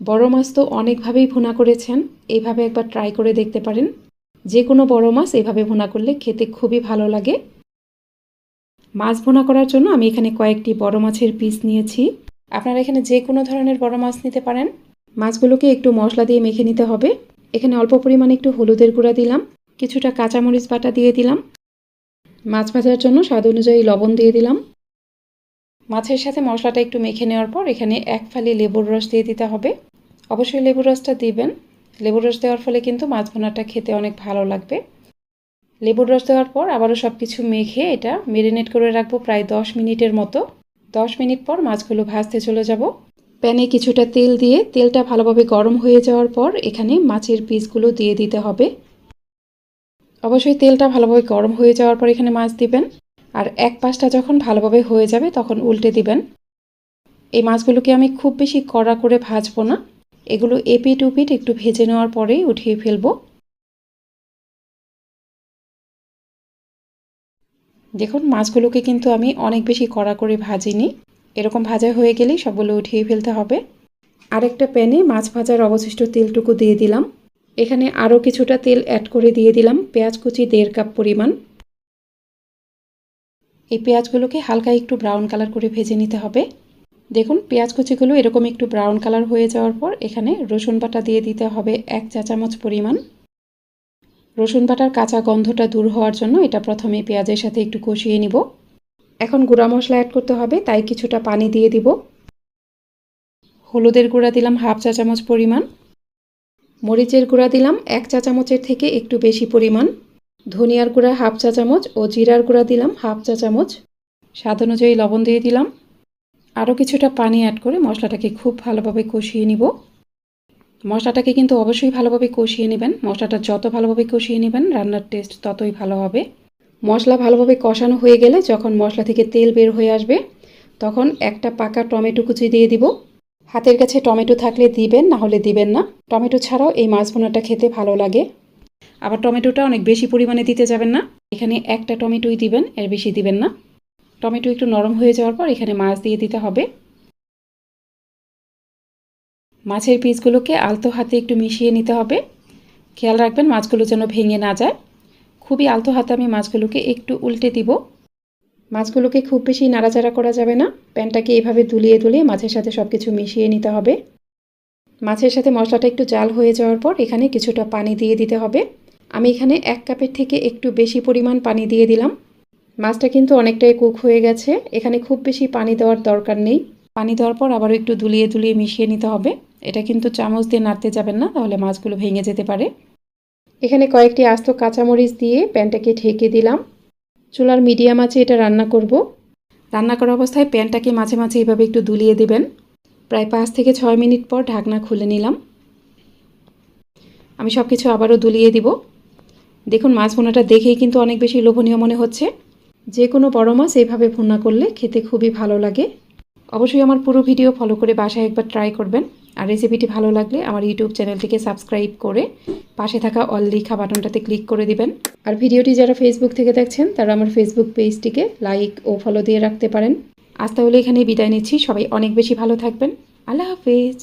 বড় মাছ তো অনেকভাবেই ভুনা করেছেন এইভাবে একবার ট্রাই করে দেখতে পারেন। যে কোনো বড় মাছ এইভাবে ভুনা করলে খেতে খুবই ভালো লাগে। মাছ ভুনা করার জন্য আমি এখানে কয়েকটি বড় মাছের পিস নিয়েছি। আপনারা এখানে যে কোনো ধরনের বড় মাছ নিতে পারেন। মাছগুলোকে একটু মশলা দিয়ে মেখে নিতে হবে। এখানে অল্প পরিমাণে একটু হলুদের গুঁড়া দিলাম, কিছুটা কাঁচামরিচ বাটা দিয়ে দিলাম। মাছ ভাজার জন্য স্বাদ অনুযায়ী লবণ দিয়ে দিলাম। মাছের সাথে মশলাটা একটু মেখে নেওয়ার পর এখানে এক ফালি লেবুর রস দিয়ে দিতে হবে। অবশ্যই লেবুর রসটা দিবেন। লেবুর রস দেওয়ার ফলে কিন্তু মাছ ভুনাটা খেতে অনেক ভালো লাগবে। লেবুর রস দেওয়ার পর আবারও সব কিছু মেখে এটা মেরিনেট করে রাখব প্রায় দশ মিনিটের মতো। দশ মিনিট পর মাছগুলো ভাজতে চলে যাব। প্যানে কিছুটা তেল দিয়ে তেলটা ভালোভাবে গরম হয়ে যাওয়ার পর এখানে মাছের পিসগুলো দিয়ে দিতে হবে। অবশ্যই তেলটা ভালোভাবে গরম হয়ে যাওয়ার পর এখানে মাছ দিবেন। আর এক পাশটা যখন ভালোভাবে হয়ে যাবে তখন উল্টে দিবেন। এই মাছগুলোকে আমি খুব বেশি কড়া করে ভাজবো না। এগুলো এপিট উপিট একটু ভেজে নেওয়ার পরেই উঠিয়ে ফেলব। দেখুন, মাছগুলোকে কিন্তু আমি অনেক বেশি কড়া করে ভাজিনি। এরকম ভাজা হয়ে গেলেই সবগুলো উঠিয়ে ফেলতে হবে। আরেকটা প্যানে মাছ ভাজার অবশিষ্ট তেলটুকু দিয়ে দিলাম। এখানে আরও কিছুটা তেল অ্যাড করে দিয়ে দিলাম। পেঁয়াজ কুচি দেড় কাপ পরিমাণ। এই পেঁয়াজগুলোকে হালকা একটু ব্রাউন কালার করে ভেজে নিতে হবে। দেখুন, পেঁয়াজ কুচিগুলো এরকম একটু ব্রাউন কালার হয়ে যাওয়ার পর এখানে রসুন বাটা দিয়ে দিতে হবে এক চা চামচ পরিমাণ। রসুন বাটার কাঁচা গন্ধটা দূর হওয়ার জন্য এটা প্রথমে পেঁয়াজের সাথে একটু কষিয়ে নিব। এখন গুঁড়া মশলা অ্যাড করতে হবে, তাই কিছুটা পানি দিয়ে দিব। হলুদের গুঁড়া দিলাম হাফ চা চামচ পরিমাণ। মরিচের গুঁড়া দিলাম এক চা চামচের থেকে একটু বেশি পরিমাণ। ধনিয়ার গুঁড়া হাফ চা চামচ ও জিরার গুঁড়া দিলাম হাফ চা চামচ। স্বাদ অনুযায়ী লবণ দিয়ে দিলাম। আরও কিছুটা পানি অ্যাড করে মশলাটাকে খুব ভালোভাবে কষিয়ে নিব। মশলাটাকে কিন্তু অবশ্যই ভালোভাবে কষিয়ে নেবেন। মশলাটা যত ভালোভাবে কষিয়ে নেবেন, রান্নার টেস্ট ততই ভালো হবে। মশলা ভালোভাবে কষানো হয়ে গেলে যখন মশলা থেকে তেল বের হয়ে আসবে, তখন একটা পাকা টমেটো কুচি দিয়ে দিব। হাতের কাছে টমেটো থাকলে দিবেন, না হলে দিবেন না। টমেটো ছাড়াও এই মাছ খেতে ভালো লাগে। আবার টমেটোটা অনেক বেশি পরিমাণে দিতে যাবেন না। এখানে একটা টমেটোই দিবেন, এর বেশি দিবেন না। টমেটো একটু নরম হয়ে যাওয়ার পর এখানে মাছ দিয়ে দিতে হবে। মাছের পিসগুলোকে আলতো হাতে একটু মিশিয়ে নিতে হবে। খেয়াল রাখবেন মাছগুলো যেন ভেঙে না যায়। খুবই আলতো হাতে আমি মাছগুলোকে একটু উল্টে দিব। মাছগুলোকে খুব বেশি নাড়াচাড়া করা যাবে না। প্যানটাকে এভাবে দুলিয়ে দুলিয়ে মাছের সাথে সব কিছু মিশিয়ে নিতে হবে। মাছের সাথে মশলাটা একটু জাল হয়ে যাওয়ার পর এখানে কিছুটা পানি দিয়ে দিতে হবে। আমি এখানে এক কাপের থেকে একটু বেশি পরিমাণ পানি দিয়ে দিলাম। মাছটা কিন্তু অনেকটাই কুক হয়ে গেছে। এখানে খুব বেশি পানি দেওয়ার দরকার নেই। পানি দেওয়ার পর আবারও একটু দুলিয়ে দুলিয়ে মিশিয়ে নিতে হবে। এটা কিন্তু চামচ দিয়ে নাড়তে যাবেন না, তাহলে মাছগুলো ভেঙে যেতে পারে। এখানে কয়েকটি আস্ত কাঁচামরিচ দিয়ে প্যানটাকে ঢেকে দিলাম। চুলার মিডিয়াম আছে এটা রান্না করব। রান্না করা অবস্থায় প্যানটাকে মাঝে মাঝে এভাবে একটু দুলিয়ে দিবেন। প্রায় পাঁচ থেকে ছয় মিনিট পর ঢাকনা খুলে নিলাম। আমি সব কিছু আবারও দুলিয়ে দিব। দেখুন, মাছ ভুনাটা দেখেই কিন্তু অনেক বেশি লোভনীয় মনে হচ্ছে। যে কোনো বড় মাছ এইভাবে ভুনা করলে খেতে খুবই ভালো লাগে। অবশ্যই আমার পুরো ভিডিও ফলো করে বাসায় একবার ট্রাই করবেন। আর রেসিপিটি ভালো লাগলে আমার ইউটিউব চ্যানেলটিকে সাবস্ক্রাইব করে পাশে থাকা অল লিখা বাটনটাতে ক্লিক করে দিবেন। আর ভিডিওটি যারা ফেসবুক থেকে দেখছেন, তারা আমার ফেসবুক পেজটিকে লাইক ও ফলো দিয়ে রাখতে পারেন। আজ তাহলে এখানেই বিদায় নিচ্ছি। সবাই অনেক বেশি ভালো থাকবেন। আল্লাহ হাফেজ।